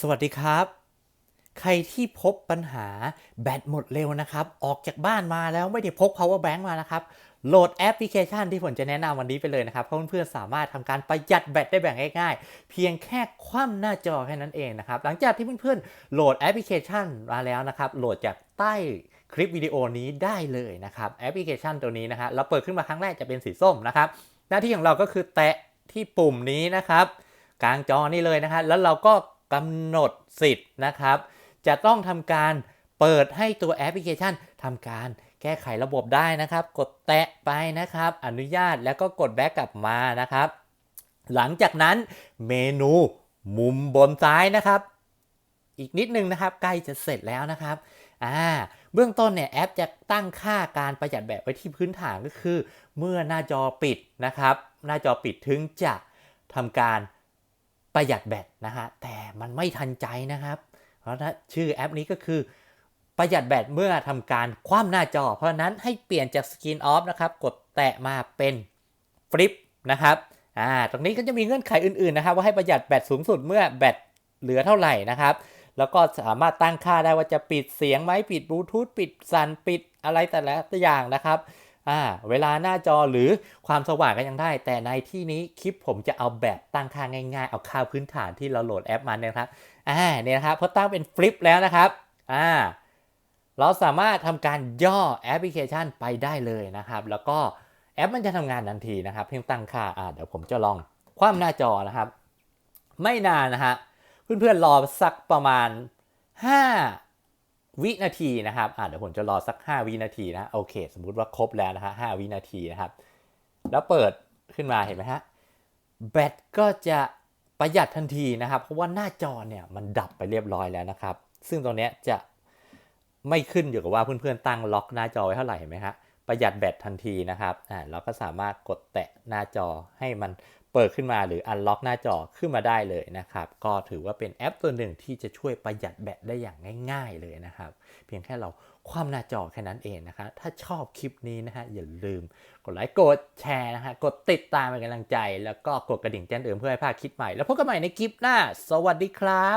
สวัสดีครับ ใครที่พบปัญหาแบตหมดเร็วนะครับ ออกจากบ้านมาแล้วไม่ได้พก power bank มานะครับ โหลดแอปพลิเคชันที่ผมจะแนะนำวันนี้ไปเลยนะครับ เพราะเพื่อนๆสามารถทำการประหยัดแบตได้แบบง่ายๆ เพียงแค่คว่ำหน้าจอแค่นั้นเองนะครับ หลังจากที่เพื่อนๆโหลดแอปพลิเคชันมาแล้วนะครับ โหลดจากใต้คลิปวิดีโอนี้ได้เลยนะครับ แอปพลิเคชันตัวนี้นะฮะเราเปิดขึ้นมาครั้งแรกจะเป็นสีส้มนะครับ หน้าที่ของเราก็คือแตะที่ปุ่มนี้นะครับ กลางจอนี่เลยนะครับแล้วเราก็ กำหนดสิทธิ์นะครับ จะต้องทำการเปิดให้ตัวแอปพลิเคชันทำการแก้ไขระบบได้นะครับ กดแตะไปนะครับ อนุญาตแล้วก็กดแบ็กกลับมานะครับ หลังจากนั้นเมนูมุมบนซ้ายนะครับ อีกนิดนึงนะครับ ใกล้จะเสร็จแล้วนะครับอ่าเบื้องต้นเนี่ยแอปจะตั้งค่าการประหยัดแบตไว้ที่พื้นฐานก็คือ เมื่อหน้าจอปิดนะครับ หน้าจอปิดถึงจะทำการ ประหยัดแบตนะฮะแต่มันไม่ทันใจนะครับ เพราะนะชื่อแอปนี้ก็คือ ประหยัดแบตเมื่อทำการคว่ำหน้าจอ เพราะนั้นให้เปลี่ยนจากสกรีนออฟนะครับกดแตะมาเป็นฟลิปนะครับอ่าตรงนี้ก็จะมีเงื่อนไขอื่นๆนะครับ ว่าให้ประหยัดแบตสูงสุดเมื่อแบตเหลือเท่าไหร่นะครับ แล้วก็สามารถตั้งค่าได้ว่าจะปิดเสียงไหมปิดบลูทูธปิดสั่นปิดอะไรแต่ละอย่างนะครับ อ่าเวลาหน้าจอหรือความสว่างก็ยังได้ แต่ในที่นี้คลิปผมจะเอาแบบตั้งค่าง่ายๆ เอาค่าพื้นฐานที่เราโหลดแอปมาเนี่ยนะครับอ่าเนี่ยนะครับพอตั้งเป็นฟลิปแล้วนะครับอ่าเราสามารถทำการย่อแอปพลิเคชันไปได้เลยนะครับ แล้วก็แอปมันจะทำงานทันทีนะครับเพียงตั้งค่าอ่าเดี๋ยวผมจะลองคว่ำหน้าจอนะครับ ไม่นานนะฮะเพื่อนๆรอสักประมาณ 5 วินาทีนะครับอ่าเดี๋ยวผมจะรอสัก 5 วินาทีนะโอเค สมมุติว่าครบแล้วนะฮะ5วินาทีนะครับ แล้วเปิดขึ้นมาเห็นไหมฮะแบตก็จะประหยัดทันทีนะครับ เพราะว่าหน้าจอเนี่ยมันดับไปเรียบร้อยแล้วนะครับ ซึ่งตรงนี้จะไม่ขึ้นอยู่กับว่าเพื่อนๆตั้งล็อกหน้าจอไว้เท่าไหร่เห็นไหมฮะ ประหยัดแบตทันทีนะครับอ่าเราก็สามารถกดแตะหน้าจอให้มันเปิดขึ้นมาหรืออันล็อกหน้าจอขึ้นมาได้เลยนะครับ ก็ถือว่าเป็นแอปตัวหนึ่งที่จะช่วยประหยัดแบตได้อย่างง่าย ๆเลยนะครับ เพียงแค่เราคว่ำหน้าจอแค่นั้นเองนะครับถ้าชอบคลิปนี้นะฮะอย่าลืมกดไลค์กดแชร์นะฮะกดติดตามเป็นกำลังใจ แล้วก็กดกระดิ่งแจ้งเตือนเพื่อให้พลาดคลิปใหม่ แล้วพบกันใหม่ในคลิปหน้า สวัสดีครับ